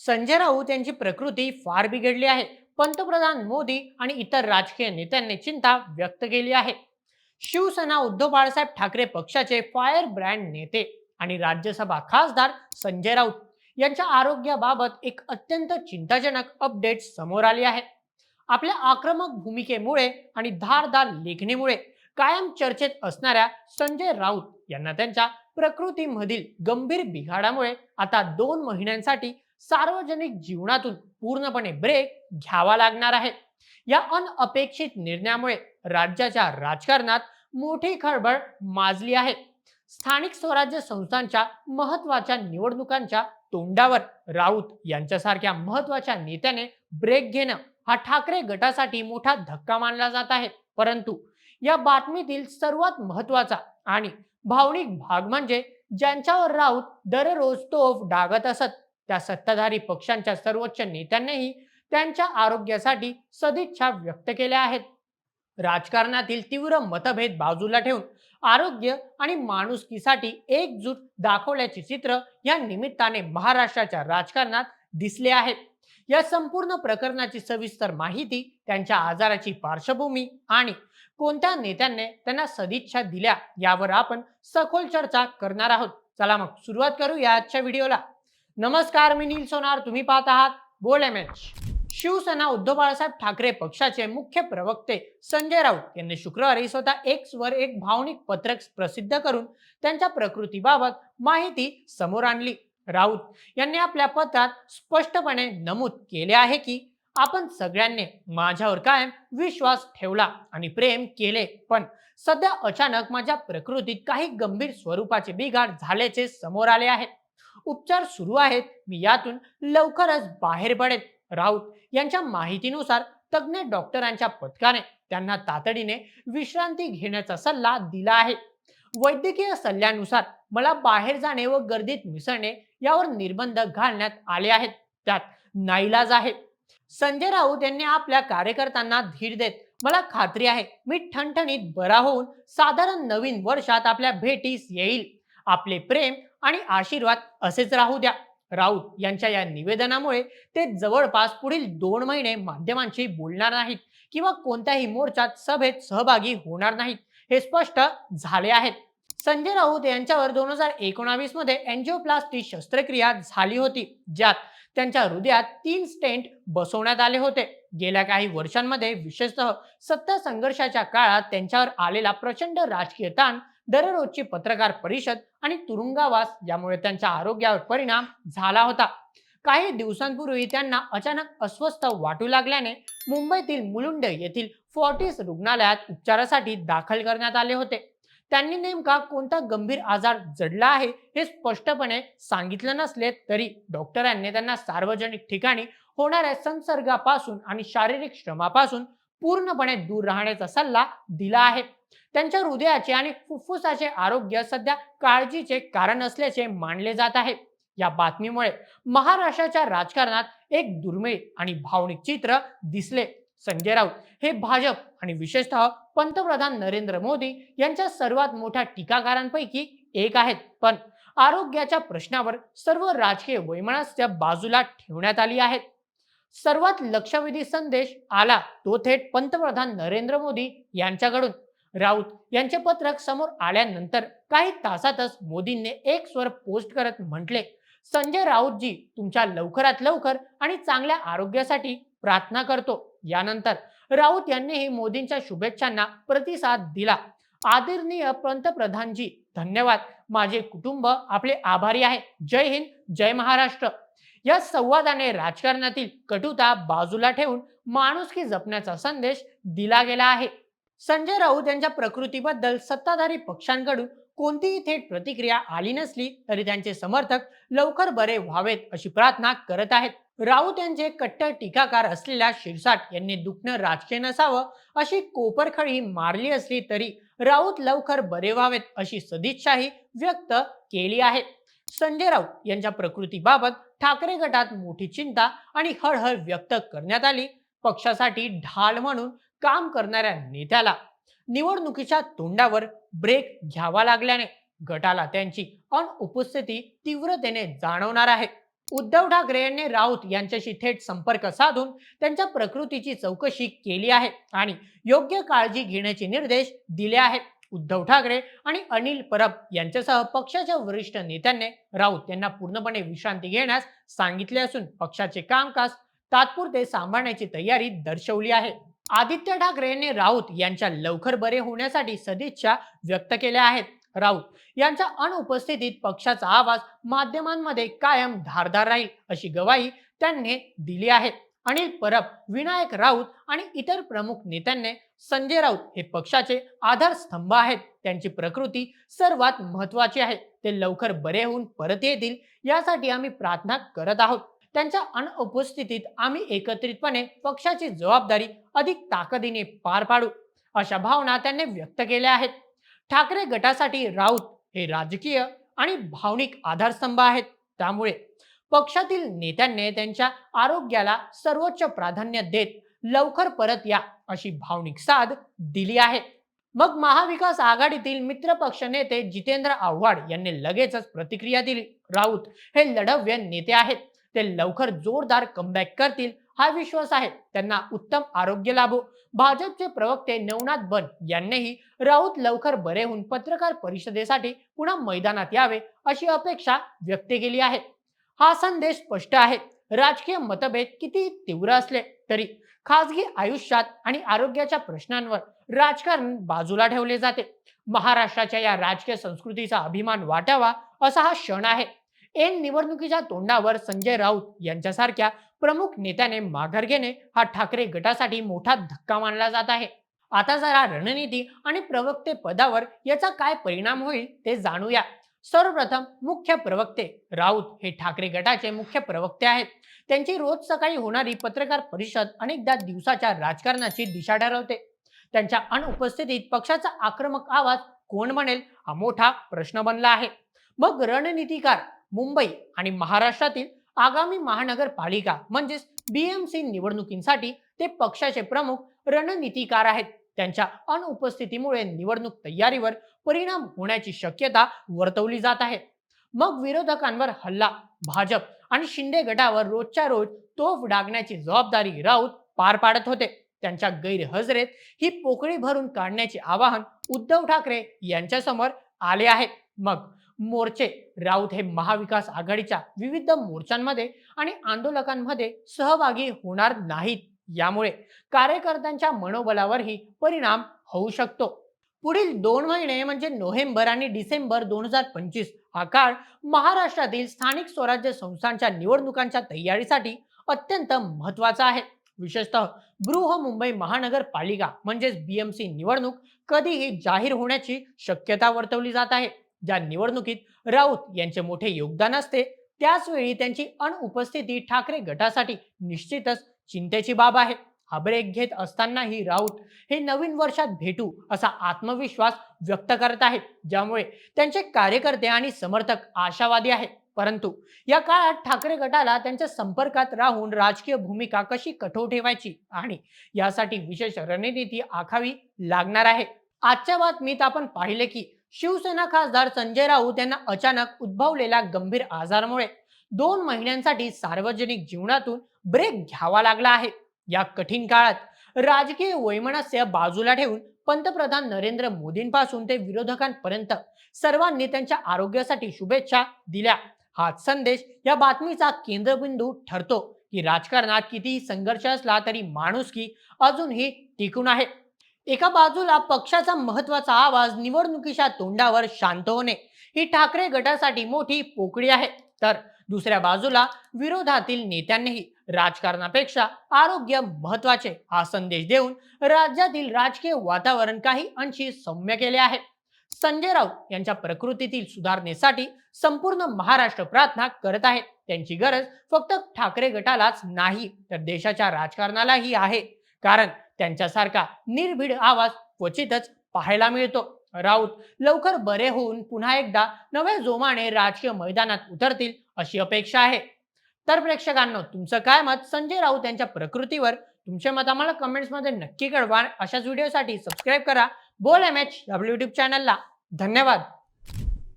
संजय राऊत यांची प्रकृती फार बिघडली आहे. पंतप्रधान मोदी आणि इतर राजकीय नेत्यांनी चिंता व्यक्त केली आहे. शिवसेना उद्धव बाळासाहेब ठाकरे पक्षाचे फायर ब्रँड नेते आणि राज्यसभा खासदार संजय राऊत यांच्या आरोग्याबाबत एक अत्यंत चिंताजनक अपडेट समोर आली आहे. आपल्या आक्रमक भूमिकेमुळे आणि धारदार लेखणीमुळे कायम चर्चेत असणाऱ्या संजय राऊत यांना त्यांच्या प्रकृतीमधील गंभीर बिघाडामुळे आता दोन महिन्यांसाठी सार्वजनिक जीवनातून पूर्णपणे ब्रेक घ्यावा लागणार आहे. या अनअपेक्षित निर्णयामुळे राज्याच्या राजकारणात मोठी खळबळ माजली आहे. स्थानिक स्वराज्य संस्थांच्या महत्त्वाच्या निवडणुकांच्या तोंडावर राऊत यांच्यासारख्या महत्त्वाच्या नेत्याने ब्रेक घेणं हा ठाकरे गटासाठी मोठा धक्का मानला जात आहे. परंतु या बातमीतील सर्वात महत्त्वाचा आणि भावनिक भाग म्हणजे ज्यांच्यावर राऊत दररोज तोफ डागत असत त्या सत्ताधारी पक्षांच्या सर्वोच्च नेत्यांनीही त्यांच्या आरोग्यासाठी सदिच्छा व्यक्त केल्या आहेत. राजकारणातील तीव्र मतभेद बाजूला ठेवून आरोग्य आणि माणुसकीसाठी एकजूट दाखवल्याचे चित्र या निमित्ताने महाराष्ट्राच्या राजकारणात दिसले आहेत. या संपूर्ण प्रकरणाची सविस्तर माहिती त्यांच्या आजाराची पार्श्वभूमी आणि कोणत्या नेत्यांनी त्यांना सदिच्छा दिल्या यावर आपण सखोल चर्चा करणार आहोत. चला मग सुरुवात करूया आजच्या व्हिडिओला. नमस्कार मी नील सोनार तुम्ही पाहत आहात बोल एम एच शिवसेना उद्धव बाळासाहेब ठाकरे पक्षाचे मुख्य प्रवक्ते संजय राऊत यांनी शुक्रवारी स्वतः एक्स वर एक भावनिक पत्रक प्रसिद्ध करून त्यांच्या प्रकृतीबाबत माहिती समोर आणली. राऊत यांनी आपल्या पत्रात स्पष्टपणे नमूद केले आहे की आपण सगळ्यांनी माझ्यावर कायम विश्वास ठेवला आणि प्रेम केले पण सध्या अचानक माझ्या प्रकृतीत काही गंभीर स्वरूपाचे बिघाड झाल्याचे समोर आले आहेत. उपचार सुरू आहेत. मी यातून लवकरच बाहेर पडेल राऊत यांच्या माहितीनुसार तज्ज्ञ डॉक्टरांच्या पथकाने त्यांना तातडीने विश्रांती घेण्याचा सल्ला दिला आहे. वैद्यकीय सल्ल्यानुसार मला बाहेर जाणे व गर्दीत मिसळणे यावर निर्बंध घालण्यात आले आहेत. त्यात नाईलाज आहे. संजय राऊत यांनी आपल्या कार्यकर्त्यांना धीर देत मला खात्री आहे मी ठणठणीत बरा होऊन साधारण नवीन वर्षात आपल्या भेटीस येईल. आपले प्रेम आणि आशीर्वाद असेच राहू द्या. राऊत यांच्या या निवेदनामुळे ते जवळपास पुढील दोन महिने माध्यमांशी बोलणार नाहीत किंवा कोणत्याही मोर्चात सभेत सहभागी होणार नाहीत हे स्पष्ट झाले आहेत. संजय राऊत यांच्यावर दोन हजार एकोणावीसमध्ये एन्जिओप्लास्टी शस्त्रक्रिया झाली होती ज्यात त्यांच्या हृदयात तीन स्टेंट बसवण्यात आले होते. गेल्या काही वर्षांमध्ये विशेषतः सत्ता संघर्षाच्या काळात त्यांच्यावर आलेला प्रचंड राजकीय ताण दररोजची पत्रकार परिषद आणि तुरुंगावास यामुळे त्यांच्या आरोग्यावर परिणाम झाला होता. काही दिवसांपूर्वी त्यांना अचानक अस्वस्थ वाटू लागल्याने मुंबईतील मुलुंड येथील फॉर्टिस रुग्णालयात उपचारासाठी दाखल करण्यात आले होते. त्यांनी नेमका कोणता गंभीर आजार जडला आहे हे स्पष्टपणे सांगितलं नसले तरी डॉक्टरांनी त्यांना सार्वजनिक ठिकाणी होणाऱ्या संसर्गापासून आणि शारीरिक श्रमापासून पूर्णपणे दूर राहण्याचा सल्ला दिला आहे. त्यांच्या हृदयाचे आणि फुफ्फुसाचे आरोग्य सध्या काळजीचे कारण असल्याचे मानले जात आहे. या बातमीमुळे महाराष्ट्राच्या राजकारणात एक दुर्मिळ आणि भावनिक चित्र दिसले. संजय राऊत हे भाजप आणि विशेषतः पंतप्रधान नरेंद्र मोदी यांच्या सर्वात मोठ्या टीकाकारांपैकी एक आहेत. पण आरोग्याच्या प्रश्नावर सर्व राजकीय वैमनस्य बाजूला ठेवण्यात आली आहेत. सर्वात लक्षवेधी संदेश आला तो थेट पंतप्रधान नरेंद्र मोदी यांच्याकडून. राऊत यांचे पत्रक समोर आल्यानंतर काही तासातच मोदींनी एक स्वर पोस्ट करत म्हटले संजय राऊतजी तुमच्या लवकरात लवकर आणि चांगल्या आरोग्यासाठी प्रार्थना करतो. यानंतर राऊत यांनीही मोदींच्या शुभेच्छांना प्रतिसाद दिला. आदरणीय पंतप्रधानजी धन्यवाद. माझे कुटुंब आपले आभारी आहे. जय हिंद जय महाराष्ट्र. या संवादाने राजकारणातील कटुता बाजूला ठेवून माणुसकी जपण्याचा संदेश दिला गेला आहे. संजय राऊत यांच्या प्रकृतीबद्दल सत्ताधारी पक्षांकडून कोणतीही थेट प्रतिक्रिया आली नसली तरी त्यांचे समर्थक लवकर बरे व्हावेत अशी प्रार्थना करत आहेत. राऊत यांचे कट्टर टीकाकार असलेल्या शिरसाट यांनी दुखणं राजकीय नसावं अशी कोपरखळी मारली असली तरी राऊत लवकर बरे व्हावेत अशी सदिच्छाही व्यक्त केली आहे. संजय राऊत यांच्या प्रकृतीबाबत ठाकरे गटात मोठी चिंता आणि हळहळ व्यक्त करण्यात आली. पक्षासाठी ढाल म्हणून काम करणाऱ्या नेत्याला निवडणुकीच्या तोंडावर ब्रेक घ्यावा लागल्याने गटाला त्यांची अनुपस्थिती तीव्रतेने जाणवणार आहे. उद्धव ठाकरे यांनी राऊत यांच्याशी थेट संपर्क साधून त्यांच्या प्रकृतीची चौकशी केली आहे आणि योग्य काळजी घेण्याचे निर्देश दिले आहेत. उद्धव ठाकरे आणि अनिल परब यांच्यासह पक्षाच्या वरिष्ठ नेत्यांनी राऊत यांना पूर्णपणे विश्रांती घेण्यास सांगितले असून पक्षाचे कामकाज तात्पुरते सांभाळण्याची तयारी दर्शवली आहे. आदित्य ठाकरे यांनी राऊत यांच्या लवकर बरे होण्यासाठी सदिच्छा व्यक्त केल्या आहेत. राऊत यांच्या अनुपस्थितीत पक्षाचा आवाज माध्यमांमध्ये कायम धारदार राहील अशी गवाही त्यांनी दिली आहे. अनिल परब विनायक राऊत आणि इतर प्रमुख नेत्यांनी संजय राऊत हे पक्षाचे आधारस्तंभ आहेत. त्यांची प्रकृती सर्वात महत्वाची आहे. ते लवकर बरे होऊन परत येतील यासाठी आम्ही प्रार्थना करत आहोत. त्यांच्या अनुपस्थितीत आम्ही एकत्रितपणे पक्षाची जबाबदारी अधिक ताकदीने पार पाडू अशा भावना त्यांनी व्यक्त केल्या आहेत. ठाकरे गटासाठी राऊत हे राजकीय आणि भावनिक आधारस्तंभ आहेत. त्यामुळे पक्षातील नेत्यांनी त्यांच्या आरोग्याला सर्वोच्च प्राधान्य देत लवकर परत या अशी भावनिक साथ दिली आहे. मग महाविकास आघाडीतील मित्र पक्ष नेते जितेंद्र आव्हाड यांनी लगेचच प्रतिक्रिया दिली. राऊत हे लढव्य नेते आहेत. ते लवकर जोरदार कमबॅक करतील हा विश्वास आहे. त्यांना उत्तम आरोग्य लाभो. भाजपचे प्रवक्ते नवनाथ बन यांनीही राऊत लवकर बरे होऊन पत्रकार परिषदेसाठी पुन्हा मैदानात यावे अशी अपेक्षा व्यक्त केली आहे. हा संदेश स्पष्ट आहे. राजकीय मतभेद किती तीव्र असले तरी खासगी आयुष्यात आणि आरोग्याच्या प्रश्नांवर राजकारण बाजूला ठेवले जाते. महाराष्ट्राच्या या राजकीय संस्कृतीचा अभिमान वाटावा असा हा क्षण आहे. एन निवडणुकीच्या तोंडावर संजय राऊत यांच्यासारख्या प्रमुख नेत्याने माघार घेणे हा ठाकरे गटासाठी मोठा धक्का मानला जात आहे. आता जरा रणनीती आणि प्रवक्ते पदावर याचा काय परिणाम होईल ते जाणूया. सर्वप्रथम मुख्य प्रवक्ते राऊत हे ठाकरे गटाचे मुख्य प्रवक्ते आहेत. त्यांची रोज सकाळी होणारी पत्रकार परिषद अनेकदा दिवसाच्या राजकारणाची दिशा ठरवते. त्यांच्या अनुपस्थितीत पक्षाचा आक्रमक आवाज कोण बनेल हा मोठा प्रश्न बनला आहे. मग रणनीतिकार मुंबई आणि महाराष्ट्रातील आगामी महानगरपालिका म्हणजेच बीएमसी निवडणुकींसाठी ते पक्षाचे प्रमुख रणनीतिकार आहेत. त्यांच्या अनुपस्थितीमुळे निवडणूक तयारीवर परिणाम होण्याची शक्यता वर्तवली जात आहे. मग विरोधकांवर हल्ला भाजप आणि शिंदे गटावर रोजच्या रोज तोफ डागण्याची जबाबदारी राऊत पार पाडत होते. त्यांच्या गैरहजरेत ही पोकळी भरून काढण्याचे आवाहन उद्धव ठाकरे यांच्यासमोर आले आहे. मग मोर्चे राऊत हे महाविकास आघाडीच्या विविध मोर्चांमध्ये आणि आंदोलकांमध्ये सहभागी होणार नाहीत. यामुळे कार्यकर्त्यांच्या मनोबलावरही परिणाम होऊ शकतो. पुढील दोन महिने म्हणजे नोव्हेंबर आणि डिसेंबर दोन हजार पंचवीस हा काळ महाराष्ट्रातील स्थानिक स्वराज्य संस्थांच्या निवडणुकांच्या तयारीसाठी अत्यंत महत्त्वाचा आहे. विशेषतः बृह मुंबई महानगरपालिका म्हणजेच बीएमसी निवडणूक कधीही जाहीर होण्याची शक्यता वर्तवली जात आहे. ज्या निवडणुकीत राऊत यांचे मोठे योगदान असते त्याचवेळी त्यांची अनुपस्थिती ठाकरे गटासाठी निश्चितच चिंतेची बाब आहे. हा ब्रेक घेत असतानाही राऊत हे नवीन वर्षात भेटू असा आत्मविश्वास व्यक्त करत आहेत. ज्यामुळे त्यांचे कार्यकर्ते आणि समर्थक आशावादी आहेत. परंतु या काळात ठाकरे गटाला त्यांच्या संपर्कात राहून राजकीय भूमिका कशी कठोर ठेवायची आणि यासाठी विशेष रणनीती आखावी लागणार आहे. आजच्या बातमीत आपण पाहिले की शिवसेना खासदार संजय राऊत यांना अचानक उद्भवलेल्या गंभीर आजारामुळे दोन महिन्यांसाठी सार्वजनिक जीवनातून ब्रेक घ्यावा लागला आहे. या कठीण काळात राजकीय वैमनस्य बाजूला ठेवून पंतप्रधान नरेंद्र मोदींपासून ते विरोधकांपर्यंत सर्वांनी त्यांच्या आरोग्यासाठी शुभेच्छा दिल्या. हाच संदेश या बातमीचा केंद्रबिंदू ठरतो की राजकारणात कितीही संघर्ष असला तरी माणुसकी अजूनही टिकून आहे. एका बाजूला पक्षाचा महत्त्वाचा आवाज निवडणुकीच्या तोंडावर शांत होणे ही ठाकरे गटासाठी मोठी पोकळी आहे. तर दुसऱ्या बाजूला विरोधातील नेत्यांनीही राजकारणापेक्षा आरोग्य महत्त्वाचे हा संदेश देऊन राज्यातील राजकीय वातावरण काही अंशी सौम्य केले आहे. संजय राऊत यांच्या प्रकृतीतील सुधारणेसाठी संपूर्ण महाराष्ट्र प्रार्थना करत आहे त्यांची गरज फक्त ठाकरे गटालाच नाही तर देशाच्या राजकारणालाही आहे. कारण त्यांच्यासारखा निर्भीड आवाज क्वचितच पाहायला मिळतो. राऊत लवकर बरे होऊन पुन्हा एकदा नव्या जोमाने राजकीय मैदानात उतरतील अशी अपेक्षा आहे. तर प्रेक्षकांनो तुमचं काय मत? संजय राऊत यांच्या प्रकृतीवर तुमचे मत आम्हाला कमेंट्समध्ये नक्की कळवा. अशाच व्हिडिओसाठी सबस्क्राईब करा. बोल एम एच डब्ल्यू युट्यूब चॅनलला धन्यवाद.